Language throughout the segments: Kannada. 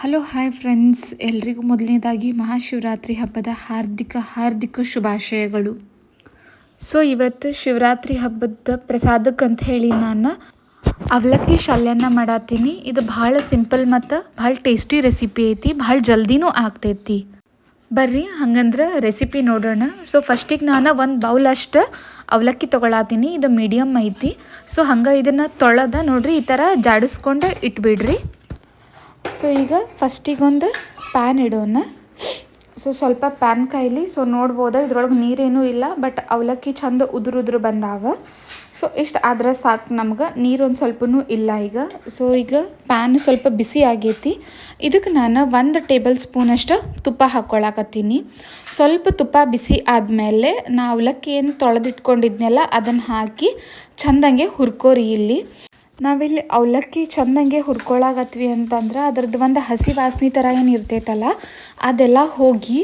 Hello, hi friends. ಎಲ್ರಿಗೂ ಮೊದಲನೇದಾಗಿ ಮಹಾಶಿವರಾತ್ರಿ ಹಬ್ಬದ ಹಾರ್ದಿಕ ಹಾರ್ದಿಕ ಶುಭಾಶಯಗಳು. ಸೊ, ಇವತ್ತು ಶಿವರಾತ್ರಿ ಹಬ್ಬದ ಪ್ರಸಾದಕ್ಕೆ ಅಂತ ಹೇಳಿ ನಾನು ಅವಲಕ್ಕಿ ಶಾಲ್ಯನ್ನ ಮಾಡತ್ತೀನಿ ಇದು ಭಾಳ ಸಿಂಪಲ್ ಮತ್ತು ಭಾಳ ಟೇಸ್ಟಿ ರೆಸಿಪಿ ಐತಿ, ಭಾಳ ಜಲ್ದಿನೂ ಆಗ್ತೈತಿ. ಬರ್ರಿ, ಹಂಗಂದ್ರೆ ರೆಸಿಪಿ ನೋಡೋಣ. ಸೊ, ಫಸ್ಟಿಗೆ ನಾನು ಒಂದು ಬೌಲ್ ಅಷ್ಟು ಅವಲಕ್ಕಿ ತೊಗೊಳತ್ತೀನಿ ಇದು ಮೀಡಿಯಮ್ ಐತಿ. ಸೊ, ಹಂಗೆ ಇದನ್ನು ತೊಳೆದ ನೋಡ್ರಿ, ಈ ಥರ ಜಾಡಿಸ್ಕೊಂಡು ಇಟ್ಬಿಡ್ರಿ. ಸೊ ಈಗ ಫಸ್ಟಿಗೊಂದು ಪ್ಯಾನ್ ಇಡೋಣ. ಸೊ ಸ್ವಲ್ಪ ಪ್ಯಾನ್ ಕಾಯಿಲಿ. ಸೊ ನೋಡ್ಬೋದು? ಇದ್ರೊಳಗೆ ನೀರೇನೂ ಇಲ್ಲ ಬಟ್ ಅವಲಕ್ಕಿ ಚಂದ ಉದುರು ಉದುರು ಬಂದಾವ. ಸೊ ಇಷ್ಟು ಆದ್ರೆ ಸಾಕು ನಮ್ಗೆ. ನೀರು ಒಂದು ಸ್ವಲ್ಪನೂ ಇಲ್ಲ ಈಗ. ಸೊ ಈಗ ಪ್ಯಾನ್ ಸ್ವಲ್ಪ ಬಿಸಿ ಆಗೈತಿ. ಇದಕ್ಕೆ ನಾನು ಒಂದು ಟೇಬಲ್ ಸ್ಪೂನಷ್ಟು ತುಪ್ಪ ಹಾಕ್ಕೊಳಕತ್ತೀನಿ ಸ್ವಲ್ಪ ತುಪ್ಪ ಬಿಸಿ ಆದಮೇಲೆ ನಾ ಅವಲಕ್ಕಿ ಏನು ತೊಳೆದಿಟ್ಕೊಂಡಿದ್ನೆಲ್ಲ ಅದನ್ನು ಹಾಕಿ ಚಂದಂಗೆ ಹುರ್ಕೋರಿ ಇಲ್ಲಿ. ನಾವಿಲ್ಲಿ ಅವಲಕ್ಕಿ ಚೆಂದಂಗೆ ಹುರ್ಕೊಳಾಗತ್ವಿ ಅಂತಂದ್ರೆ ಅದ್ರದ್ದು ಒಂದು ಹಸಿ ವಾಸನೆ ಥರ ಏನು ಇರ್ತೈತಲ್ಲ, ಅದೆಲ್ಲ ಹೋಗಿ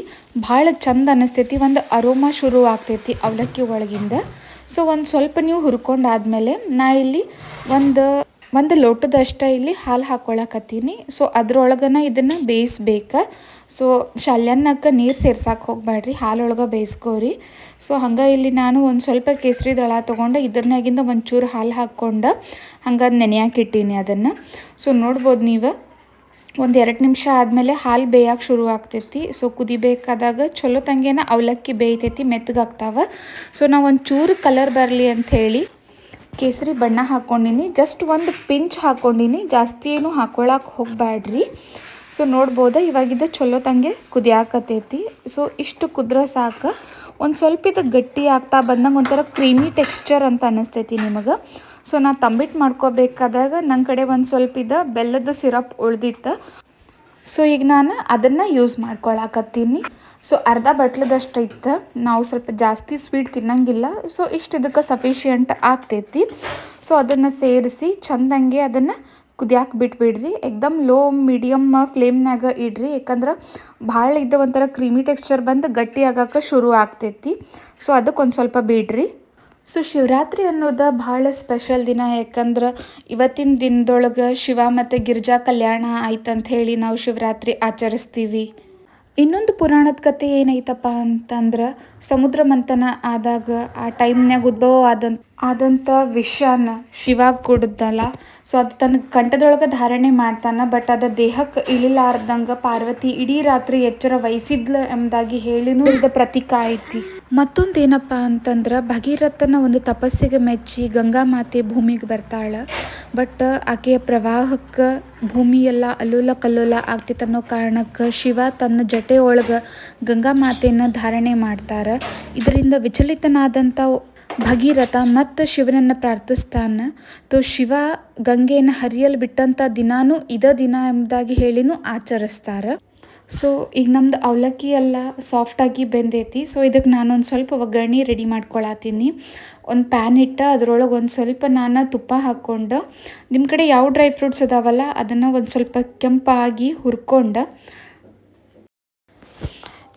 ಭಾಳ ಚಂದ ಅನ್ನಿಸ್ತೈತಿ ಒಂದು ಅರೋಮಾ ಶುರು ಆಗ್ತೈತಿ ಅವಲಕ್ಕಿ ಒಳಗಿಂದ. ಸೊ ಒಂದು ಸ್ವಲ್ಪ ನೀವು ಹುರ್ಕೊಂಡಾದ್ಮೇಲೆ ನಾ ಇಲ್ಲಿ ಒಂದು ಒಂದು ಲೋಟದಷ್ಟು ಇಲ್ಲಿ ಹಾಲು ಹಾಕ್ಕೊಳಕತ್ತೀನಿ ಸೊ ಅದ್ರೊಳಗನ ಇದನ್ನು ಬೇಯಿಸ್ಬೇಕು. ಸೊ ಶಾಲ್ಯನ್ನಕ್ಕೆ ನೀರು ಸೇರ್ಸಕ್ಕೆ ಹೋಗ್ಬೇಡ್ರಿ ಹಾಲೊಳಗೆ ಬೇಯಿಸ್ಕೋರಿ. ಸೊ ಹಂಗೆ ಇಲ್ಲಿ ನಾನು ಒಂದು ಸ್ವಲ್ಪ ಕೇಸರಿ ದಳ ತೊಗೊಂಡು ಇದ್ರನಾಗಿಂದ ಒಂಚೂರು ಹಾಲು ಹಾಕ್ಕೊಂಡು ಹಂಗೆ ಇಟ್ಟೀನಿ ಅದನ್ನು. ಸೊ ನೋಡ್ಬೋದು ನೀವು? ಒಂದು ಎರಡು ನಿಮಿಷ ಆದಮೇಲೆ ಹಾಲು ಬೇಯಕ್ಕೆ ಶುರು ಆಗ್ತೈತಿ. ಸೊ ಕುದಿಬೇಕಾದಾಗ ಚಲೋ ತಂಗೇನ ಅವಲಕ್ಕಿ ಬೇಯ್ತೈತಿ, ಮೆತ್ತಗಾಗ್ತಾವ. ಸೊ ನಾವು ಒಂದು ಚೂರು ಕಲರ್ ಬರಲಿ ಅಂಥೇಳಿ ಕೇಸರಿ ಬಣ್ಣ ಹಾಕ್ಕೊಂಡಿನಿ ಜಸ್ಟ್ ಒಂದು ಪಿಂಚ್ ಹಾಕ್ಕೊಂಡಿನಿ ಜಾಸ್ತಿ ಏನು ಹಾಕ್ಕೊಳಕ್ಕೆ ಹೋಗಬೇಡ್ರಿ ಸೊ ನೋಡ್ಬೋದು? ಇವಾಗಿದ್ದ ಚಲೋ ತಂಗೆ ಕುದಿಯಾಕತೈತಿ. ಸೊ ಇಷ್ಟು ಕುದ್ರೆ ಸಾಕು. ಒಂದು ಸ್ವಲ್ಪ ಇದು ಗಟ್ಟಿ ಆಗ್ತಾ ಬಂದಂಗೆ ಒಂಥರ ಕ್ರೀಮಿ ಟೆಕ್ಸ್ಚರ್ ಅಂತ ಅನ್ನಿಸ್ತೈತಿ ನಿಮಗೆ. ಸೊ ನಾ ತಂಬಿಟ್ಟು ಮಾಡ್ಕೋಬೇಕಾದಾಗ ನನ್ನ ಕಡೆ ಒಂದು ಸ್ವಲ್ಪ ಇದು ಬೆಲ್ಲದ ಸಿರಪ್ ಉಳ್ದಿತ್ತು. ಸೊ ಈಗ ನಾನು ಅದನ್ನು ಯೂಸ್ ಮಾಡ್ಕೊಳಕತ್ತೀನಿ. ಸೊ ಅರ್ಧ ಬಟ್ಲದಷ್ಟು ಇತ್ತು ನಾವು ಸ್ವಲ್ಪ ಜಾಸ್ತಿ ಸ್ವೀಟ್ ತಿನ್ನಂಗಿಲ್ಲ. ಸೊ ಇಷ್ಟು ಇದಕ್ಕೆ ಸಫಿಷಿಯಂಟ್ ಆಗ್ತೈತಿ. ಸೊ ಅದನ್ನು ಸೇರಿಸಿ ಚಂದಂಗೆ ಅದನ್ನು ಕುದಿಯಾಕೆ ಬಿಟ್ಬಿಡ್ರಿ. ಎಕ್ದಮ್ ಲೋ ಮೀಡಿಯಮ್ ಫ್ಲೇಮ್ನಾಗ ಇಡ್ರಿ. ಯಾಕಂದ್ರೆ ಭಾಳ ಇದ್ದ ಒಂಥರ ಕ್ರೀಮಿ ಟೆಕ್ಸ್ಚರ್ ಬಂದು ಗಟ್ಟಿ ಆಗಕ್ಕೆ ಶುರು ಆಗ್ತೈತಿ. ಸೊ ಅದಕ್ಕೆ ಒಂದು ಸ್ವಲ್ಪ ಬಿಡ್ರಿ. ಸೊ ಶಿವರಾತ್ರಿ ಅನ್ನೋದು ಭಾಳ ಸ್ಪೆಷಲ್ ದಿನ ಯಾಕಂದ್ರೆ ಇವತ್ತಿನ ದಿನದೊಳಗೆ ಶಿವ ಮತ್ತು ಗಿರ್ಜಾ ಕಲ್ಯಾಣ ಆಯ್ತಂತ ಹೇಳಿ ನಾವು ಶಿವರಾತ್ರಿ ಆಚರಿಸ್ತೀವಿ. ಇನ್ನೊಂದು ಪುರಾಣದ ಕತೆ ಏನೈತಪ್ಪ ಅಂತಂದ್ರೆ ಸಮುದ್ರ ಮಂಥನ ಆದಾಗ ಆ ಟೈಮ್ನಾಗ ಉದ್ಭವ ಆದಂತ ಆದಂಥ ವಿಷಾನ ಶಿವ ಕೊಡದಲ್ಲ ಸೊ ಅದು ತನ್ನ ಕಂಠದೊಳಗೆ ಧಾರಣೆ ಮಾಡ್ತಾನೆ ಬಟ್ ಅದು ದೇಹಕ್ಕೆ ಇಳಿಲಾರ್ದಂಗೆ ಪಾರ್ವತಿ ಇಡೀ ರಾತ್ರಿ ಎಚ್ಚರ ವಹಿಸಿದ್ಲು ಎಂಬುದಾಗಿ ಹೇಳಿನೂ ಇದು ಪ್ರತೀಕ ಐತಿ. ಮತ್ತೊಂದು ಏನಪ್ಪ ಅಂತಂದ್ರೆ ಭಗೀರಥನ ಒಂದು ತಪಸ್ಸಿಗೆ ಮೆಚ್ಚಿ ಗಂಗಾ ಮಾತೆ ಭೂಮಿಗೆ ಬರ್ತಾಳೆ. ಬಟ್ ಆಕೆಯ ಪ್ರವಾಹಕ್ಕೆ ಭೂಮಿ ಎಲ್ಲ ಅಲ್ಲೋಲ ಕಲ್ಲೋಲ ಆಗ್ತಿತ್ತನ್ನೋ ಕಾರಣಕ್ಕೆ ಶಿವ ತನ್ನ ಜಟೆ ಒಳಗೆ ಗಂಗಾ ಮಾತೆಯನ್ನು ಧಾರಣೆ ಮಾಡ್ತಾರೆ. ಇದರಿಂದ ವಿಚಲಿತನಾದಂಥ ಭಗೀರಥ ಮತ್ತು ಶಿವನನ್ನು ಪ್ರಾರ್ಥಿಸ್ತಾನ. ತೋ ಶಿವ ಗಂಗೆಯನ್ನು ಹರಿಯಲು ಬಿಟ್ಟಂಥ ದಿನಾನೂ ಇದೇ ದಿನ ಎಂಬುದಾಗಿ ಹೇಳಿನೂ ಆಚರಿಸ್ತಾರೆ. ಸೊ ಈಗ ನಮ್ದು ಅವಲಕ್ಕಿ ಎಲ್ಲ ಸಾಫ್ಟಾಗಿ ಬೆಂದೈತಿ. ಸೊ ಇದಕ್ಕೆ ನಾನೊಂದು ಸ್ವಲ್ಪ ಒಗ್ಗರಣೆ ರೆಡಿ ಮಾಡ್ಕೊಳತ್ತೀನಿ ಒಂದು ಪ್ಯಾನ್ ಇಟ್ಟು, ಅದರೊಳಗೆ ಒಂದು ಸ್ವಲ್ಪ ನಾನು ತುಪ್ಪ ಹಾಕ್ಕೊಂಡು ನಿಮ್ಮ ಕಡೆ ಯಾವ ಡ್ರೈ ಫ್ರೂಟ್ಸ್ ಅದಾವಲ್ಲ, ಅದನ್ನು ಒಂದು ಸ್ವಲ್ಪ ಕೆಂಪಾಗಿ ಹುರ್ಕೊಂಡು,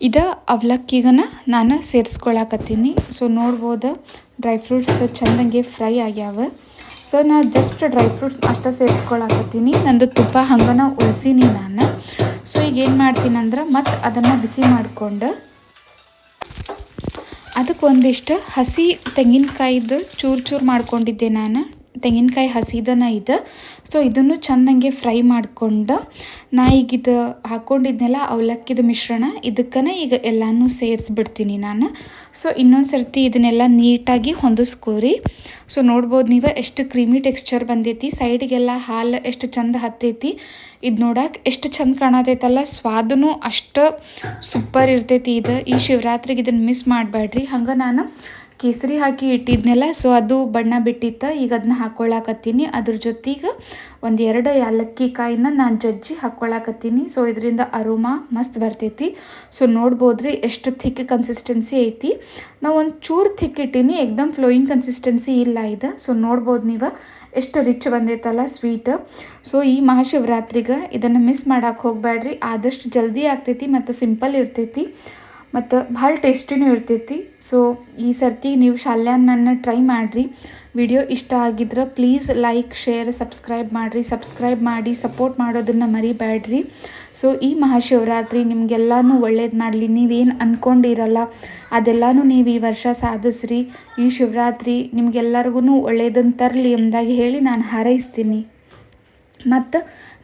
ಇದ ಅವಲಕ್ಕಿಗನ ನಾನು ಸೇರಿಸ್ಕೊಳಕತ್ತೀನಿ. ಸೊ ನೋಡ್ಬೋದು ಡ್ರೈ ಫ್ರೂಟ್ಸ್ ಚೆಂದಂಗೆ ಫ್ರೈ ಆಗ್ಯಾವ. ಸೊ ನಾನು ಜಸ್ಟ್ ಡ್ರೈ ಫ್ರೂಟ್ಸ್ ಅಷ್ಟೇ ಸೇರಿಸ್ಕೊಳಕತ್ತೀನಿ. ನಂದು ತುಪ್ಪ ಹಂಗನ ಉಳಿಸೀನಿ ನಾನು. ಸೊ ಈಗ ಏನು ಮಾಡ್ತೀನಿ ಅಂದ್ರೆ ಮತ್ತು ಅದನ್ನು ಬಿಸಿ ಮಾಡಿಕೊಂಡು ಅದಕ್ಕೆ ಒಂದಿಷ್ಟು ಹಸಿ ತೆಂಗಿನಕಾಯಿದು ಚೂರು ಚೂರು ಮಾಡ್ಕೊಂಡಿದ್ದೆ ನಾನು. ತೆಂಗಿನಕಾಯಿ ಹಸಿದನ ಇದೆ. ಸೊ ಇದನ್ನು ಚಂದಂಗೆ ಫ್ರೈ ಮಾಡಿಕೊಂಡು ನಾ ಈಗ ಇದು ಹಾಕ್ಕೊಂಡಿದ್ನೆಲ್ಲ ಅವಲಕ್ಕಿದ ಮಿಶ್ರಣ, ಇದಕ್ಕನೇ ಈಗ ಎಲ್ಲನೂ ಸೇರಿಸ್ಬಿಡ್ತೀನಿ ನಾನು. ಸೊ ಇನ್ನೊಂದು ಸರ್ತಿ ಇದನ್ನೆಲ್ಲ ನೀಟಾಗಿ ಹೊಂದಿಸ್ಕೋರಿ. ಸೊ ನೋಡ್ಬೋದು ನೀವು ಎಷ್ಟು ಕ್ರೀಮಿ ಟೆಕ್ಸ್ಚರ್ ಬಂದೈತಿ, ಸೈಡಿಗೆಲ್ಲ ಹಾಲು ಎಷ್ಟು ಚಂದ ಹತ್ತೈತಿ. ಇದು ನೋಡಕ್ಕೆ ಎಷ್ಟು ಚಂದ ಕಾಣತೈತಲ್ಲ, ಸ್ವಾದನೂ ಅಷ್ಟು ಸೂಪರ್ ಇರ್ತೈತಿ ಇದು. ಈ ಶಿವರಾತ್ರಿಗೆ ಇದನ್ನು ಮಿಸ್ ಮಾಡಬೇಡ್ರಿ ಹಂಗೆ ನಾನು ಕೇಸರಿ ಹಾಕಿ ಇಟ್ಟಿದ್ನೆಲ್ಲ ಸೊ ಅದು ಬಣ್ಣ ಬಿಟ್ಟಿತ್ತು. ಈಗ ಅದನ್ನ ಹಾಕ್ಕೊಳಕತ್ತೀನಿ ಅದ್ರ ಜೊತೆಗೆ ಒಂದು ಎರಡು ಏಲಕ್ಕಿ ಕಾಯಿನ ನಾನು ಜಜ್ಜಿ ಹಾಕ್ಕೊಳಕತ್ತೀನಿ ಸೊ ಇದರಿಂದ ಅರೋಮಾ ಮಸ್ತ್ ಬರ್ತೈತಿ. ಸೊ ನೋಡ್ಬೋದ್ರಿ ಎಷ್ಟು ಥಿಕ್ ಕನ್ಸಿಸ್ಟೆನ್ಸಿ ಐತಿ. ನಾವು ಒಂದು ಚೂರು ಥಿಕ್ ಇಟ್ಟೀನಿ, ಎಕ್ದಮ್ ಫ್ಲೋಯಿಂಗ್ ಕನ್ಸಿಸ್ಟೆನ್ಸಿ ಇಲ್ಲ ಇದು. ಸೊ ನೋಡ್ಬೋದು ನೀವು ಎಷ್ಟು ರಿಚ್ ಬಂದೈತಲ್ಲ ಸ್ವೀಟ್ ಸೊ ಈ ಮಹಾಶಿವರಾತ್ರಿಗೆ ಇದನ್ನು ಮಿಸ್ ಮಾಡಕ್ಕೆ ಹೋಗಬೇಡ್ರಿ ಆದಷ್ಟು ಜಲ್ದಿ ಆಗ್ತೈತಿ ಮತ್ತು ಸಿಂಪಲ್ ಇರ್ತೈತಿ. ಮತ್ತು ಭಾಳ ಟೇಸ್ಟಿನೂ ಇರ್ತೈತಿ. ಸೊ ಈ ಸರ್ತಿ ನೀವು ಶಾಲ್ಯಾನನ್ನು ಟ್ರೈ ಮಾಡಿರಿ. ವಿಡಿಯೋ ಇಷ್ಟ ಆಗಿದ್ರೆ ಪ್ಲೀಸ್ ಲೈಕ್ ಶೇರ್ ಸಬ್ಸ್ಕ್ರೈಬ್ ಮಾಡಿರಿ. ಸಬ್ಸ್ಕ್ರೈಬ್ ಮಾಡಿ ಸಪೋರ್ಟ್ ಮಾಡೋದನ್ನು ಮರಿಬೇಡ್ರಿ ಸೊ ಈ ಮಹಾಶಿವರಾತ್ರಿ ನಿಮಗೆಲ್ಲನೂ ಒಳ್ಳೇದು ಮಾಡಲಿ. ನೀವೇನು ಅಂದ್ಕೊಂಡಿರಲ್ಲ ಅದೆಲ್ಲನೂ ನೀವು ಈ ವರ್ಷ ಸಾಧಿಸ್ರಿ. ಈ ಶಿವರಾತ್ರಿ ನಿಮ್ಗೆಲ್ಲರಿಗೂ ಒಳ್ಳೇದನ್ನು ತರಲಿ ಎಂಬುದಾಗಿ ಹೇಳಿ ನಾನು ಹಾರೈಸ್ತೀನಿ. ಮತ್ತು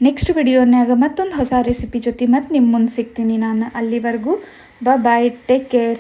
ನೆಕ್ಸ್ಟ್ ವಿಡಿಯೋನ್ಯಾಗ ಮತ್ತೊಂದು ಹೊಸ ರೆಸಿಪಿ ಜೊತೆ ಮತ್ತು ನಿಮ್ಮ ಮುಂದೆ ಸಿಗ್ತೀನಿ ನಾನು ಅಲ್ಲಿವರೆಗೂ. Bye bye. Take care.